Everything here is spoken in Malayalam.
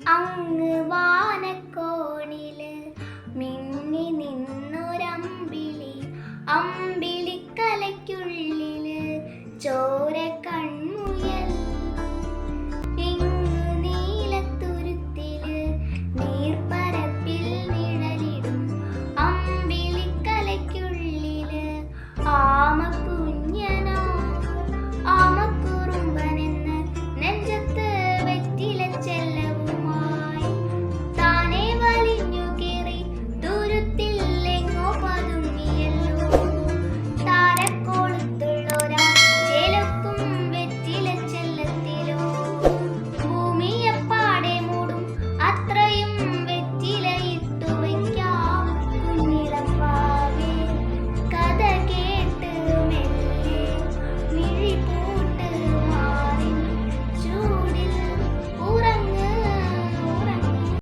അങ്ങ് വാനക്കോണിൽ മിന്നി നിന്നൊരമ്പിളി അമ്പിളിക്കലയ്ക്കുള്ളിൽ ചോര